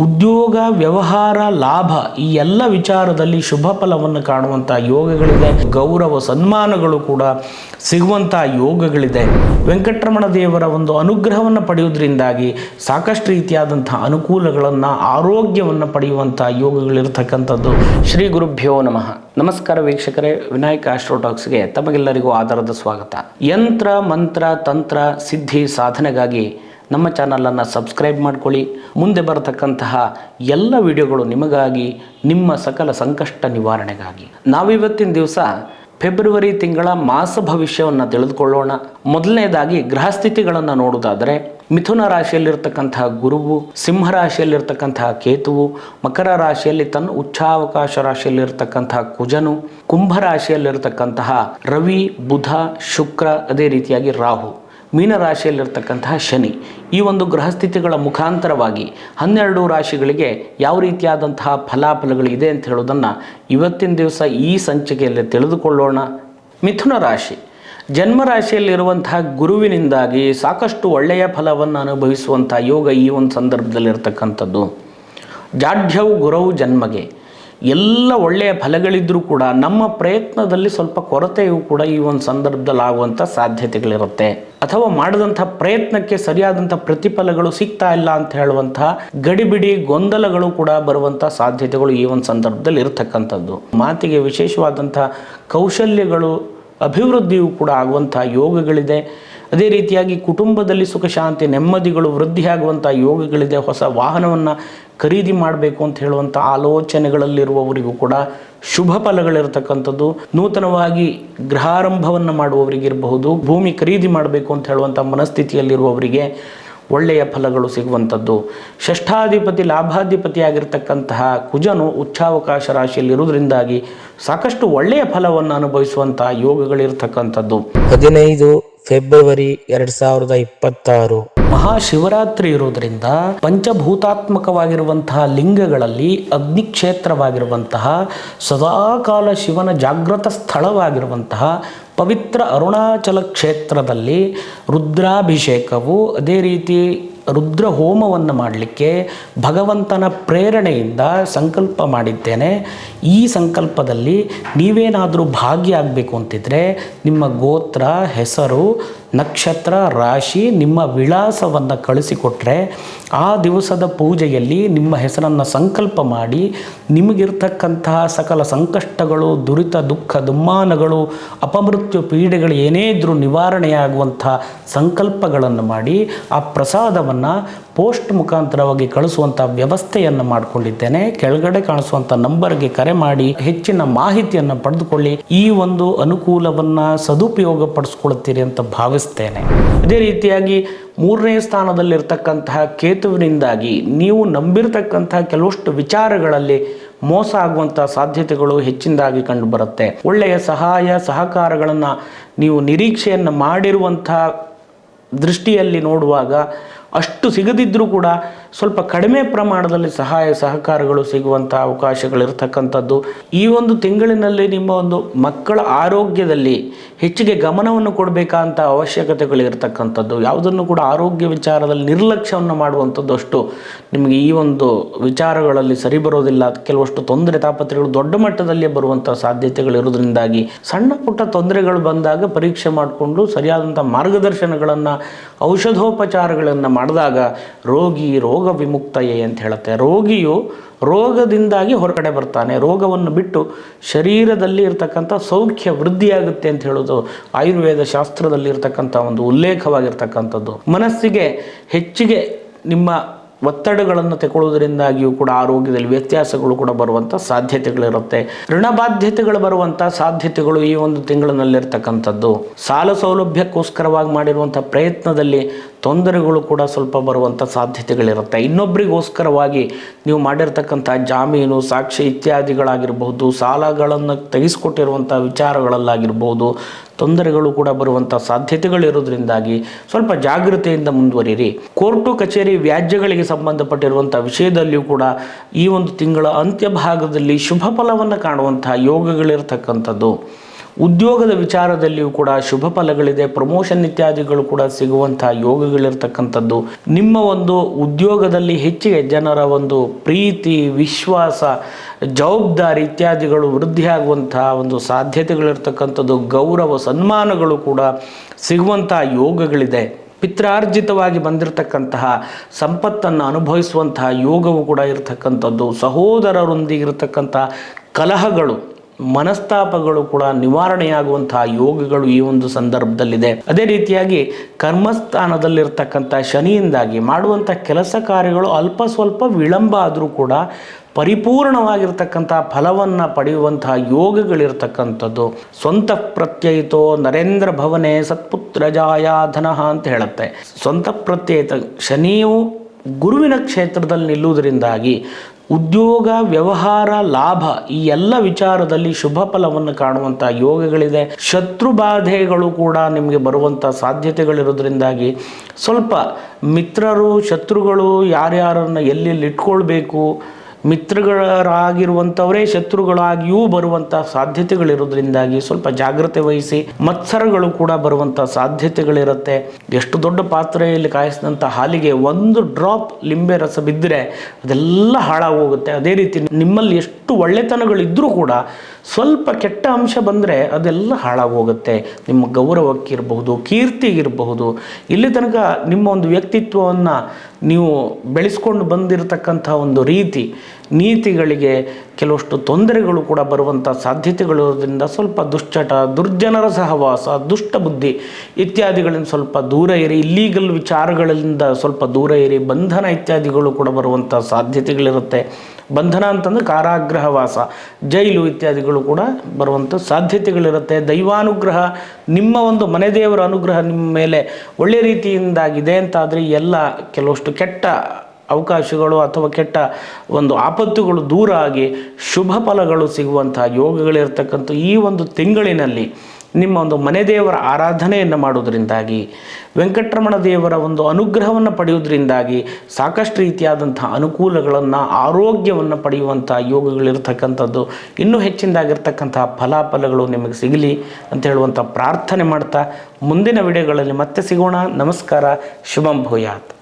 ಉದ್ಯೋಗ, ವ್ಯವಹಾರ, ಲಾಭ ಈ ಎಲ್ಲ ವಿಚಾರದಲ್ಲಿ ಶುಭ ಫಲವನ್ನು ಕಾಣುವಂಥ ಯೋಗಗಳಿದೆ. ಗೌರವ, ಸನ್ಮಾನಗಳು ಕೂಡ ಸಿಗುವಂಥ ಯೋಗಗಳಿದೆ. ವೆಂಕಟರಮಣ ದೇವರ ಒಂದು ಅನುಗ್ರಹವನ್ನು ಪಡೆಯುವುದರಿಂದಾಗಿ ಸಾಕಷ್ಟು ರೀತಿಯಾದಂಥ ಅನುಕೂಲಗಳನ್ನು, ಆರೋಗ್ಯವನ್ನು ಪಡೆಯುವಂಥ ಯೋಗಗಳಿರ್ತಕ್ಕಂಥದ್ದು. ಶ್ರೀ ಗುರುಭ್ಯೋ ನಮಃ. ನಮಸ್ಕಾರ ವೀಕ್ಷಕರೇ, ವಿನಾಯಕ ಆಸ್ಟ್ರೋಟಾಕ್ಸ್ಗೆ ತಮಗೆಲ್ಲರಿಗೂ ಆಧಾರದ ಸ್ವಾಗತ. ಯಂತ್ರ, ಮಂತ್ರ, ತಂತ್ರ, ಸಿದ್ಧಿ, ಸಾಧನೆಗಾಗಿ ನಮ್ಮ ಚಾನಲನ್ನು ಸಬ್ಸ್ಕ್ರೈಬ್ ಮಾಡ್ಕೊಳ್ಳಿ. ಮುಂದೆ ಬರತಕ್ಕಂತಹ ಎಲ್ಲ ವಿಡಿಯೋಗಳು ನಿಮಗಾಗಿ, ನಿಮ್ಮ ಸಕಲ ಸಂಕಷ್ಟ ನಿವಾರಣೆಗಾಗಿ. ನಾವಿವತ್ತಿನ ದಿವಸ ಫೆಬ್ರವರಿ ತಿಂಗಳ ಮಾಸ ಭವಿಷ್ಯವನ್ನು ತಿಳಿದುಕೊಳ್ಳೋಣ. ಮೊದಲನೇದಾಗಿ ಗ್ರಹಸ್ಥಿತಿಗಳನ್ನು ನೋಡುವುದಾದರೆ, ಮಿಥುನ ರಾಶಿಯಲ್ಲಿರ್ತಕ್ಕಂತಹ ಗುರುವು, ಸಿಂಹ ರಾಶಿಯಲ್ಲಿರ್ತಕ್ಕಂತಹ ಕೇತುವು, ಮಕರ ರಾಶಿಯಲ್ಲಿ ತನ್ನ ಉಚ್ಚಾವಕಾಶ ರಾಶಿಯಲ್ಲಿರ್ತಕ್ಕಂತಹ ಕುಜನು, ಕುಂಭ ರಾಶಿಯಲ್ಲಿರ್ತಕ್ಕಂತಹ ರವಿ, ಬುಧ, ಶುಕ್ರ, ಅದೇ ರೀತಿಯಾಗಿ ರಾಹು. ಮೀನರಾಶಿಯಲ್ಲಿರ್ತಕ್ಕಂತಹ ಶನಿ. ಈ ಒಂದು ಗ್ರಹಸ್ಥಿತಿಗಳ ಮುಖಾಂತರವಾಗಿ ಹನ್ನೆರಡು ರಾಶಿಗಳಿಗೆ ಯಾವ ರೀತಿಯಾದಂತಹ ಫಲಾಫಲಗಳು ಇದೆ ಅಂತ ಹೇಳೋದನ್ನು ಇವತ್ತಿನ ದಿವಸ ಈ ಸಂಚಿಕೆಯಲ್ಲಿ ತಿಳಿದುಕೊಳ್ಳೋಣ. ಮಿಥುನ ರಾಶಿ. ಜನ್ಮ ರಾಶಿಯಲ್ಲಿರುವಂತಹ ಗುರುವಿನಿಂದಾಗಿ ಸಾಕಷ್ಟು ಒಳ್ಳೆಯ ಫಲವನ್ನು ಅನುಭವಿಸುವಂಥ ಯೋಗ ಈ ಒಂದು ಸಂದರ್ಭದಲ್ಲಿರ್ತಕ್ಕಂಥದ್ದು. ಜಾಢ್ಯವು ಗುರವು ಜನ್ಮಗೆ. ಎಲ್ಲ ಒಳ್ಳೆಯ ಫಲಗಳಿದ್ದರೂ ಕೂಡ ನಮ್ಮ ಪ್ರಯತ್ನದಲ್ಲಿ ಸ್ವಲ್ಪ ಕೊರತೆಯೂ ಕೂಡ ಈ ಒಂದು ಸಂದರ್ಭದಲ್ಲಿ ಆಗುವಂಥ ಸಾಧ್ಯತೆಗಳಿರುತ್ತೆ. ಅಥವಾ ಮಾಡಿದಂಥ ಪ್ರಯತ್ನಕ್ಕೆ ಸರಿಯಾದಂಥ ಪ್ರತಿಫಲಗಳು ಸಿಗ್ತಾ ಇಲ್ಲ ಅಂತ ಹೇಳುವಂಥ ಗಡಿಬಿಡಿ, ಗೊಂದಲಗಳು ಕೂಡ ಬರುವಂಥ ಸಾಧ್ಯತೆಗಳು ಈ ಒಂದು ಸಂದರ್ಭದಲ್ಲಿ ಇರತಕ್ಕಂಥದ್ದು. ಮಾತಿಗೆ ವಿಶೇಷವಾದಂಥ ಕೌಶಲ್ಯಗಳು, ಅಭಿವೃದ್ಧಿಯೂ ಕೂಡ ಆಗುವಂಥ ಯೋಗಗಳಿದೆ. ಅದೇ ರೀತಿಯಾಗಿ ಕುಟುಂಬದಲ್ಲಿ ಸುಖ, ಶಾಂತಿ, ನೆಮ್ಮದಿಗಳು ವೃದ್ಧಿಯಾಗುವಂಥ ಯೋಗಗಳಿದೆ, ಹೊಸ ವಾಹನವನ್ನು ಖರೀದಿ ಮಾಡಬೇಕು ಅಂತ ಹೇಳುವಂಥ ಆಲೋಚನೆಗಳಲ್ಲಿರುವವರಿಗೂ ಕೂಡ ಶುಭ ಫಲಗಳಿರ್ತಕ್ಕಂಥದ್ದು. ನೂತನವಾಗಿ ಗೃಹಾರಂಭವನ್ನು ಮಾಡುವವರಿಗಿರಬಹುದು, ಭೂಮಿ ಖರೀದಿ ಮಾಡಬೇಕು ಅಂತ ಹೇಳುವಂಥ ಮನಸ್ಥಿತಿಯಲ್ಲಿರುವವರಿಗೆ ಒಳ್ಳೆಯ ಫಲಗಳು ಸಿಗುವಂಥದ್ದು. ಷಷ್ಠಾಧಿಪತಿ, ಲಾಭಾಧಿಪತಿಯಾಗಿರ್ತಕ್ಕಂತಹ ಕುಜನು ಉಚ್ಚಾವಕಾಶ ರಾಶಿಯಲ್ಲಿರುವುದರಿಂದಾಗಿ ಸಾಕಷ್ಟು ಒಳ್ಳೆಯ ಫಲವನ್ನು ಅನುಭವಿಸುವಂತಹ ಯೋಗಗಳಿರ್ತಕ್ಕಂಥದ್ದು. ಹದಿನೈದು ಫೆಬ್ರವರಿ ಎರಡ್ ಸಾವಿರದ ಇಪ್ಪತ್ತಾರು. ಮಹಾಶಿವರಾತ್ರಿ ಇರುವುದರಿಂದ ಪಂಚಭೂತಾತ್ಮಕವಾಗಿರುವಂತಹ ಲಿಂಗಗಳಲ್ಲಿ ಅಗ್ನಿಕ್ಷೇತ್ರವಾಗಿರುವಂತಹ ಸದಾಕಾಲ ಶಿವನ ಜಾಗೃತ ಸ್ಥಳವಾಗಿರುವಂತಹ ಪವಿತ್ರ ಅರುಣಾಚಲ ಕ್ಷೇತ್ರದಲ್ಲಿ ರುದ್ರಾಭಿಷೇಕವು ಅದೇ ರೀತಿ ರುದ್ರ ಹೋಮವನ್ನು ಮಾಡಲಿಕ್ಕೆ ಭಗವಂತನ ಪ್ರೇರಣೆಯಿಂದ ಸಂಕಲ್ಪ ಮಾಡಿದ್ದೇನೆ. ಈ ಸಂಕಲ್ಪದಲ್ಲಿ ನೀವೇನಾದರೂ ಭಾಗಿಯಾಗಬೇಕು ಅಂತಿದ್ರೆ ನಿಮ್ಮ ಗೋತ್ರ, ಹೆಸರು, ನಕ್ಷತ್ರ, ರಾಶಿ, ನಿಮ್ಮ ವಿಳಾಸವನ್ನು ಕಳಿಸಿಕೊಟ್ರೆ ಆ ದಿವಸದ ಪೂಜೆಯಲ್ಲಿ ನಿಮ್ಮ ಹೆಸರನ್ನು ಸಂಕಲ್ಪ ಮಾಡಿ ನಿಮಗಿರ್ತಕ್ಕಂತಹ ಸಕಲ ಸಂಕಷ್ಟಗಳು, ದುರಿತ, ದುಃಖ, ದುಮ್ಮಾನಗಳು, ಅಪಮೃತ್ಯು ಪೀಡೆಗಳು ಏನೇ ಇದ್ರೂ ನಿವಾರಣೆಯಾಗುವಂಥ ಸಂಕಲ್ಪಗಳನ್ನು ಮಾಡಿ ಆ ಪ್ರಸಾದವನ್ನು ಪೋಸ್ಟ್ ಮುಖಾಂತರವಾಗಿ ಕಳಿಸುವಂಥ ವ್ಯವಸ್ಥೆಯನ್ನು ಮಾಡಿಕೊಂಡಿದ್ದೇನೆ. ಕೆಳಗಡೆ ಕಾಣಿಸುವಂಥ ನಂಬರ್ಗೆ ಕರೆ ಮಾಡಿ, ಹೆಚ್ಚಿನ ಮಾಹಿತಿಯನ್ನು ಪಡೆದುಕೊಳ್ಳಿ, ಈ ಒಂದು ಅನುಕೂಲವನ್ನು ಸದುಪಯೋಗ ಪಡಿಸ್ಕೊಳ್ತೀರಿ ಅಂತ ಭಾವಿಸ್ತೇನೆ. ಅದೇ ರೀತಿಯಾಗಿ ಮೂರನೇ ಸ್ಥಾನದಲ್ಲಿರ್ತಕ್ಕಂತಹ ಕೇತುವಿನಿಂದಾಗಿ ನೀವು ನಂಬಿರತಕ್ಕಂತಹ ಕೆಲವಷ್ಟು ವಿಚಾರಗಳಲ್ಲಿ ಮೋಸ ಆಗುವಂಥ ಸಾಧ್ಯತೆಗಳು ಹೆಚ್ಚಿನದಾಗಿ ಕಂಡುಬರುತ್ತೆ. ಒಳ್ಳೆಯ ಸಹಾಯ, ಸಹಕಾರಗಳನ್ನು ನೀವು ನಿರೀಕ್ಷೆಯನ್ನು ಮಾಡಿರುವಂಥ ದೃಷ್ಟಿಯಲ್ಲಿ ನೋಡುವಾಗ ಅಷ್ಟು ಸಿಗದಿದ್ದರೂ ಕೂಡ ಸ್ವಲ್ಪ ಕಡಿಮೆ ಪ್ರಮಾಣದಲ್ಲಿ ಸಹಾಯ ಸಹಕಾರಗಳು ಸಿಗುವಂಥ ಅವಕಾಶಗಳಿರ್ತಕ್ಕಂಥದ್ದು. ಈ ಒಂದು ತಿಂಗಳಿನಲ್ಲಿ ನಿಮ್ಮ ಒಂದು ಮಕ್ಕಳ ಆರೋಗ್ಯದಲ್ಲಿ ಹೆಚ್ಚಿಗೆ ಗಮನವನ್ನು ಕೊಡಬೇಕಂತ ಅವಶ್ಯಕತೆಗಳಿರ್ತಕ್ಕಂಥದ್ದು. ಯಾವುದನ್ನು ಕೂಡ ಆರೋಗ್ಯ ವಿಚಾರದಲ್ಲಿ ನಿರ್ಲಕ್ಷ್ಯವನ್ನು ಮಾಡುವಂಥದ್ದು ಅಷ್ಟು ನಿಮಗೆ ಈ ಒಂದು ವಿಚಾರಗಳಲ್ಲಿ ಸರಿ ಬರೋದಿಲ್ಲ. ಕೆಲವಷ್ಟು ತೊಂದರೆ ತಾಪತ್ರೆಗಳು ದೊಡ್ಡ ಮಟ್ಟದಲ್ಲಿ ಬರುವಂಥ ಸಾಧ್ಯತೆಗಳಿರೋದ್ರಿಂದಾಗಿ ಸಣ್ಣ ಪುಟ್ಟ ತೊಂದರೆಗಳು ಬಂದಾಗ ಪರೀಕ್ಷೆ ಮಾಡಿಕೊಂಡು ಸರಿಯಾದಂಥ ಮಾರ್ಗದರ್ಶನಗಳನ್ನು, ಔಷಧೋಪಚಾರಗಳನ್ನು ಮಾಡಿದಾಗ ರೋಗಿ ರೋಗ ವಿಮುಕ್ತಯೇ ಅಂತ ಹೇಳುತ್ತೆ. ರೋಗಿಯು ರೋಗದಿಂದಾಗಿ ಹೊರಗಡೆ ಬರ್ತಾನೆ. ರೋಗವನ್ನು ಬಿಟ್ಟು ಶರೀರದಲ್ಲಿ ಇರತಕ್ಕಂಥ ಸೌಖ್ಯ ವೃದ್ಧಿಯಾಗುತ್ತೆ ಅಂತ ಹೇಳೋದು ಆಯುರ್ವೇದ ಶಾಸ್ತ್ರದಲ್ಲಿ ಇರ್ತಕ್ಕಂಥ ಒಂದು ಉಲ್ಲೇಖವಾಗಿರ್ತಕ್ಕಂಥದ್ದು. ಮನಸ್ಸಿಗೆ ಹೆಚ್ಚಿಗೆ ನಿಮ್ಮ ಒತ್ತಡಗಳನ್ನು ತಗೊಳ್ಳೋದ್ರಿಂದಾಗಿಯೂ ಕೂಡ ಆರೋಗ್ಯದಲ್ಲಿ ವ್ಯತ್ಯಾಸಗಳು ಕೂಡ ಬರುವಂಥ ಸಾಧ್ಯತೆಗಳಿರುತ್ತೆ. ಋಣಬಾಧ್ಯತೆಗಳು ಬರುವಂಥ ಸಾಧ್ಯತೆಗಳು ಈ ಒಂದು ತಿಂಗಳಿನಲ್ಲಿರ್ತಕ್ಕಂಥದ್ದು ಸಾಲ ಸೌಲಭ್ಯಕ್ಕೋಸ್ಕರವಾಗಿ ಮಾಡಿರುವಂಥ ಪ್ರಯತ್ನದಲ್ಲಿ ತೊಂದರೆಗಳು ಕೂಡ ಸ್ವಲ್ಪ ಬರುವಂಥ ಸಾಧ್ಯತೆಗಳಿರುತ್ತೆ. ಇನ್ನೊಬ್ಬರಿಗೋಸ್ಕರವಾಗಿ ನೀವು ಮಾಡಿರ್ತಕ್ಕಂಥ ಜಾಮೀನು, ಸಾಕ್ಷಿ ಇತ್ಯಾದಿಗಳಾಗಿರ್ಬೋದು ಸಾಲಗಳನ್ನು ತೆಗೆಸ್ಕೊಟ್ಟಿರುವಂಥ ವಿಚಾರಗಳಲ್ಲಾಗಿರ್ಬೋದು ತೊಂದರೆಗಳು ಕೂಡ ಬರುವಂಥ ಸಾಧ್ಯತೆಗಳಿರೋದ್ರಿಂದಾಗಿ ಸ್ವಲ್ಪ ಜಾಗೃತೆಯಿಂದ ಮುಂದುವರಿರಿ ಕೋರ್ಟು ಕಚೇರಿ ವ್ಯಾಜ್ಯಗಳಿಗೆ ಸಂಬಂಧಪಟ್ಟಿರುವಂಥ ವಿಷಯದಲ್ಲಿಯೂ ಕೂಡ ಈ ಒಂದು ತಿಂಗಳ ಅಂತ್ಯ ಭಾಗದಲ್ಲಿ ಶುಭ ಫಲವನ್ನು ಕಾಣುವಂತಹ ಯೋಗಗಳಿರ್ತಕ್ಕಂಥದ್ದು. ಉದ್ಯೋಗದ ವಿಚಾರದಲ್ಲಿಯೂ ಕೂಡ ಶುಭ ಫಲಗಳಿದೆ ಪ್ರಮೋಷನ್ ಇತ್ಯಾದಿಗಳು ಕೂಡ ಸಿಗುವಂತಹ ಯೋಗಗಳಿರ್ತಕ್ಕಂಥದ್ದು. ನಿಮ್ಮ ಒಂದು ಉದ್ಯೋಗದಲ್ಲಿ ಹೆಚ್ಚಿಗೆ ಜನರ ಒಂದು ಪ್ರೀತಿ, ವಿಶ್ವಾಸ, ಜವಾಬ್ದಾರಿ ಇತ್ಯಾದಿಗಳು ವೃದ್ಧಿಯಾಗುವಂತಹ ಒಂದು ಸಾಧ್ಯತೆಗಳಿರ್ತಕ್ಕಂಥದ್ದು, ಗೌರವ, ಸನ್ಮಾನಗಳು ಕೂಡ ಸಿಗುವಂತಹ ಯೋಗಗಳಿದೆ. ಪಿತ್ರಾರ್ಜಿತವಾಗಿ ಬಂದಿರತಕ್ಕಂತಹ, ಸಂಪತ್ತನ್ನು ಅನುಭವಿಸುವಂತಹ ಯೋಗವು ಕೂಡ ಇರತಕ್ಕಂಥದ್ದು. ಸಹೋದರರೊಂದಿಗಿರತಕ್ಕಂತಹ ಕಲಹಗಳು. ಮನಸ್ತಾಪಗಳು ಕೂಡ ನಿವಾರಣೆಯಾಗುವಂತಹ ಯೋಗಗಳು ಈ ಒಂದು ಸಂದರ್ಭದಲ್ಲಿದೆ. ಅದೇ ರೀತಿಯಾಗಿ ಕರ್ಮಸ್ಥಾನದಲ್ಲಿರ್ತಕ್ಕಂಥ ಶನಿಯಿಂದಾಗಿ ಮಾಡುವಂಥ ಕೆಲಸ ಕಾರ್ಯಗಳು ಅಲ್ಪ ಸ್ವಲ್ಪ ವಿಳಂಬ ಆದರೂ ಕೂಡ ಪರಿಪೂರ್ಣವಾಗಿರ್ತಕ್ಕಂಥ ಫಲವನ್ನು ಪಡೆಯುವಂತಹ ಯೋಗಗಳಿರ್ತಕ್ಕಂಥದ್ದು. ಸ್ವಂತ ಪ್ರತ್ಯಯಿತೋ ನರೇಂದ್ರ ಭವನೆ ಸತ್ಪುತ್ರ ಜಾಯಾಧನ ಅಂತ ಹೇಳುತ್ತೆ. ಸ್ವಂತ ಪ್ರತ್ಯಯಿತ ಶನಿಯು ಗುರುವಿನ ಕ್ಷೇತ್ರದಲ್ಲಿ ನಿಲ್ಲುವುದರಿಂದಾಗಿ ಉದ್ಯೋಗ, ವ್ಯವಹಾರ, ಲಾಭ ಈ ಎಲ್ಲ ವಿಚಾರದಲ್ಲಿ ಶುಭ ಫಲವನ್ನು ಕಾಣುವಂಥ ಯೋಗಗಳಿದೆ. ಶತ್ರು ಬಾಧೆಗಳು ಕೂಡ ನಿಮಗೆ ಬರುವಂಥ ಸಾಧ್ಯತೆಗಳಿರೋದ್ರಿಂದಾಗಿ ಸ್ವಲ್ಪ ಮಿತ್ರರು, ಶತ್ರುಗಳು ಯಾರ್ಯಾರನ್ನು ಎಲ್ಲೆಲ್ಲಿ ಇಟ್ಕೊಳ್ಬೇಕು ಮಿತ್ರಗಳಾಗಿರುವಂಥವರೇ ಶತ್ರುಗಳಾಗಿಯೂ ಬರುವಂಥ ಸಾಧ್ಯತೆಗಳಿರೋದ್ರಿಂದಾಗಿ ಸ್ವಲ್ಪ ಜಾಗ್ರತೆ ವಹಿಸಿ ಮತ್ಸರಗಳು ಕೂಡ ಬರುವಂಥ ಸಾಧ್ಯತೆಗಳಿರುತ್ತೆ. ಎಷ್ಟು ದೊಡ್ಡ ಪಾತ್ರೆಯಲ್ಲಿ ಕಾಯಿಸಿದಂಥ ಹಾಲಿಗೆ ಒಂದು ಡ್ರಾಪ್ ಲಿಂಬೆ ರಸ ಬಿದ್ದರೆ ಅದೆಲ್ಲ ಹಾಳಾಗಿ ಹೋಗುತ್ತೆ ಅದೇ ರೀತಿ ನಿಮ್ಮಲ್ಲಿ ಎಷ್ಟು ಒಳ್ಳೆತನಗಳಿದ್ದರೂ ಕೂಡ ಸ್ವಲ್ಪ ಕೆಟ್ಟ ಅಂಶ ಬಂದರೆ ಅದೆಲ್ಲ ಹಾಳಾಗಿ ಹೋಗುತ್ತೆ ನಿಮ್ಮ ಗೌರವಕ್ಕಿರಬಹುದು ಕೀರ್ತಿಗಿರಬಹುದು ಇಲ್ಲಿ ತನಕ ನಿಮ್ಮ ಒಂದು ವ್ಯಕ್ತಿತ್ವವನ್ನು ನೀವು ಬೆಳೆಸ್ಕೊಂಡು ಬಂದಿರತಕ್ಕಂಥ ಒಂದು ರೀತಿ, ನೀತಿಗಳಿಗೆ ಕೆಲವಷ್ಟು ತೊಂದರೆಗಳು ಕೂಡ ಬರುವಂಥ ಸಾಧ್ಯತೆಗಳಿರೋದ್ರಿಂದ ಸ್ವಲ್ಪ ದುಶ್ಚಟ, ದುರ್ಜನರ ಸಹವಾಸ, ದುಷ್ಟ ಬುದ್ಧಿ ಇತ್ಯಾದಿಗಳಿಂದ ಸ್ವಲ್ಪ ದೂರ ಇರಿ ಇಲ್ಲೀಗಲ್ ವಿಚಾರಗಳಿಂದ ಸ್ವಲ್ಪ ದೂರ ಇರಿ, ಬಂಧನ ಇತ್ಯಾದಿಗಳು ಕೂಡ ಬರುವಂಥ ಸಾಧ್ಯತೆಗಳಿರುತ್ತೆ. ಬಂಧನ ಅಂತಂದ್ರೆ ಕಾರಾಗ್ರಹವಾಸ ಜೈಲು ಇತ್ಯಾದಿಗಳು ಕೂಡ ಬರುವಂಥ ಸಾಧ್ಯತೆಗಳಿರುತ್ತೆ. ದೈವಾನುಗ್ರಹ, ನಿಮ್ಮ ಒಂದು ಮನೆ ದೇವರ ಅನುಗ್ರಹ ನಿಮ್ಮ ಮೇಲೆ ಒಳ್ಳೆ ರೀತಿಯಿಂದಾಗಿದೆ ಅಂತಾದರೆ ಎಲ್ಲ ಕೆಲವಷ್ಟು ಕೆಟ್ಟ ಅವಕಾಶಗಳು ಅಥವಾ ಕೆಟ್ಟ ಒಂದು ಆಪತ್ತುಗಳು ದೂರ ಆಗಿ ಶುಭ ಫಲಗಳು ಸಿಗುವಂತಹ ಯೋಗಗಳಿರ್ತಕ್ಕಂಥ ಈ ಒಂದು ತಿಂಗಳಿನಲ್ಲಿ ನಿಮ್ಮ ಒಂದು ಮನೆ ದೇವರ ಆರಾಧನೆಯನ್ನು ಮಾಡೋದರಿಂದಾಗಿ ವೆಂಕಟರಮಣ ದೇವರ ಒಂದು ಅನುಗ್ರಹವನ್ನು ಪಡೆಯೋದ್ರಿಂದಾಗಿ ಸಾಕಷ್ಟು ರೀತಿಯಾದಂಥ ಅನುಕೂಲಗಳನ್ನು, ಆರೋಗ್ಯವನ್ನು ಪಡೆಯುವಂಥ ಯೋಗಗಳಿರ್ತಕ್ಕಂಥದ್ದು, ಇನ್ನೂ ಹೆಚ್ಚಿನದಾಗಿರ್ತಕ್ಕಂತಹ ಫಲಾಫಲಗಳು ನಿಮಗೆ ಸಿಗಲಿ ಅಂತ ಹೇಳುವಂಥ ಪ್ರಾರ್ಥನೆ ಮಾಡ್ತಾ ಮುಂದಿನ ವಿಡಿಯೋಗಳಲ್ಲಿ ಮತ್ತೆ ಸಿಗೋಣ. ನಮಸ್ಕಾರ. ಶುಭಂ ಭೂಯಾತ್.